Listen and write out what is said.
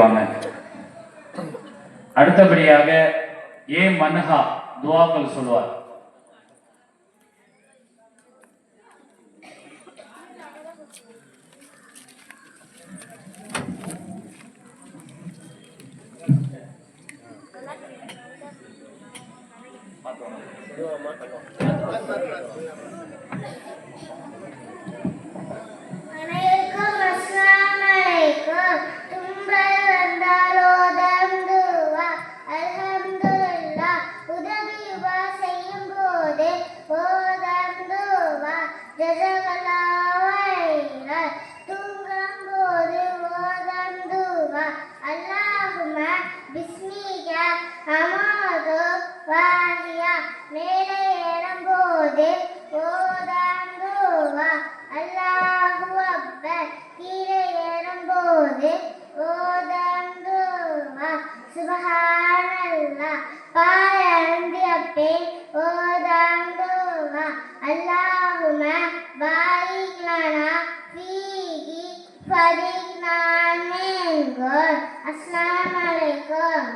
வாங்க அடுத்தபடியாக ஏ மன்ஹா துவாக்கள் சொல்வார் அனைவருக்கும் அஸ்ஸலாமு அலைக்கும். துவா சுபஹானல்லாஹ் பால் அருந்திய பின் அல்லாஹும பாரிக் லனா ஃபீஹி ஃபரிக் அஸ்ஸலாமு அலைக்கும்.